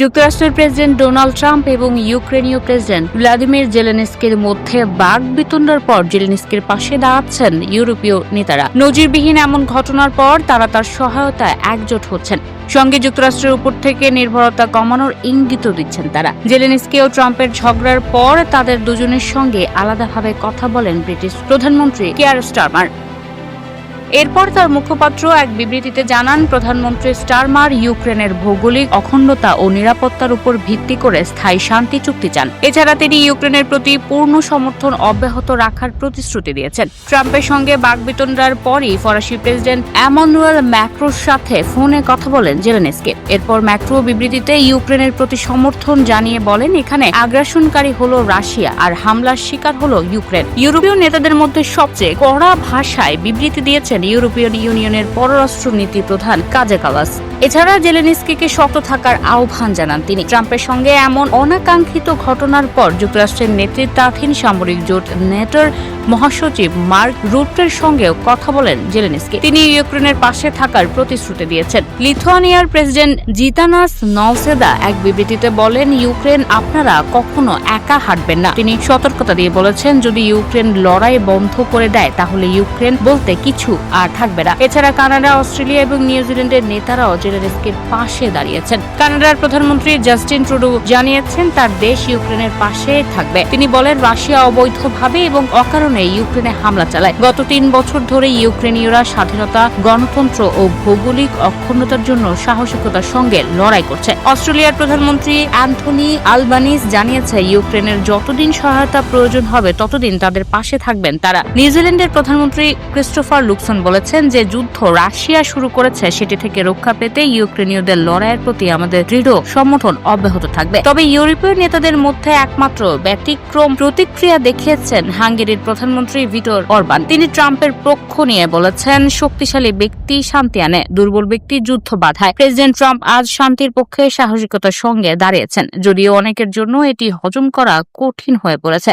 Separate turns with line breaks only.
যুক্তরাষ্ট্রের president Donald Trump এবং ইউক্রেনীয় প্রেসিডেন্ট ভ্লাদিমির জেলেনস্কির মধ্যে বাঘ বিতণ্ডার পর জেলেনস্কির পাশে দাঁড়াচ্ছেন ইউরোপীয় নেতারা। নজিরবিহীন এমন ঘটনার পর তারা তার সহায়তায় একজোট হচ্ছেন। সঙ্গে যুক্তরাষ্ট্রের উপর থেকে নির্ভরতা কমানোর ইঙ্গিতও দিচ্ছেন তারা। জেলেনস্কি ও ট্রাম্পের ঝগড়ার পর তাদের দুজনের সঙ্গে আলাদাভাবে কথা বলেন ব্রিটিশ প্রধানমন্ত্রী কেয়ার স্টারমার। এরপর তার মুখপাত্র এক বিবৃতিতে জানান, প্রধানমন্ত্রী স্টারমার ইউক্রেনের ভৌগোলিক অখণ্ডতা ও নিরাপত্তার উপর ভিত্তি করে স্থায়ী শান্তি চুক্তি চান। এছাড়া তিনি ইউক্রেনের প্রতি পূর্ণ সমর্থন অব্যাহত রাখার প্রতিশ্রুতি দিয়েছেন। ট্রাম্পের সঙ্গে বাগবিতণ্ডার পরই ফরাসি প্রেসিডেন্ট অ্যামানুয়েল ম্যাক্রোর সাথে ফোনে কথা বলেন জেলেনেস্কি। এরপর ম্যাক্রো বিবৃতিতে ইউক্রেনের প্রতি সমর্থন জানিয়ে বলেন, এখানে আগ্রাসনকারী হলো রাশিয়া আর হামলার শিকার হলো ইউক্রেন। ইউরোপীয় নেতাদের মধ্যে সবচেয়ে কড়া ভাষায় বিবৃতি দিয়েছেন ইউরোপিয়ান ইউনিয়নের পররাষ্ট্র নীতি প্রধান কাজে কালাস এছাড়া জেলেনিস্কিকে শক্ত থাকার আহ্বান জানান তিনি। ট্রাম্পের সঙ্গে এমন অনাকাঙ্ক্ষিত ঘটনার পর যুক্তরাষ্ট্রের নেতৃত্বাধীন সামরিক জোট নেটোর মহাসচিব মার্ক রুটের সঙ্গেও কথা বলেন জেলেনিস্কি। তিনি ইউক্রেনের পাশে থাকার প্রতিশ্রুতি দিয়েছেন। লিথুয়ানিয়ার প্রেসিডেন্ট জিতানাস নওসেদা এক বিবৃতিতে বলেন, ইউক্রেন আপনারা কখনো একা হাঁটবেন না। তিনি সতর্কতা দিয়ে বলেছেন, যদি ইউক্রেন লড়াই বন্ধ করে দেয়, তাহলে ইউক্রেন বলতে কিছু আর থাকবে না। এছাড়া কানাডা, অস্ট্রেলিয়া এবং নিউজিল্যান্ডের নেতারাও জেলেনস্কির পাশে দাঁড়িয়েছেন। কানাডার প্রধানমন্ত্রী জাস্টিন ট্রুডো জানিয়েছেন, তার দেশ ইউক্রেনের পাশে থাকবে। তিনি বলেন, রাশিয়া অবৈধভাবে এবং অকারণে ইউক্রেনে হামলা চালায়। গত তিন বছর ধরে ইউক্রেনীয়রা স্বাধীনতা, গণতন্ত্র ও ভৌগোলিক অখণ্ডতার জন্য সাহসিকতার সঙ্গে লড়াই করছে। অস্ট্রেলিয়ার প্রধানমন্ত্রী অ্যান্থনি আলবানিস জানিয়েছে, ইউক্রেনের যতদিন সহায়তা প্রয়োজন হবে, ততদিন তাদের পাশে থাকবেন তারা। নিউজিল্যান্ডের প্রধানমন্ত্রী ক্রিস্টোফার লুকসন বলেছেন যে যুদ্ধ রাশিয়া শুরু করেছে, সেটি থেকে রক্ষা পেতে ইউক্রেনীয়দের লড়াইয়ের প্রতি আমাদের দৃঢ় সমর্থন অব্যাহত থাকবে। তবে ইউরোপীয় নেতাদের মধ্যে একমাত্র ব্যতিক্রম প্রতিক্রিয়া দেখিয়েছেন হাঙ্গেরির প্রধানমন্ত্রী ভিটোর অরবান। তিনি ট্রাম্পের পক্ষ নিয়ে বলেছেন, শক্তিশালী ব্যক্তি শান্তি আনে, দুর্বল ব্যক্তি যুদ্ধ বাধায়। প্রেসিডেন্ট ট্রাম্প আজ শান্তির পক্ষে সাহসিকতার সঙ্গে দাঁড়িয়েছেন, যদিও অনেকের জন্য এটি হজম করা কঠিন হয়ে পড়েছে।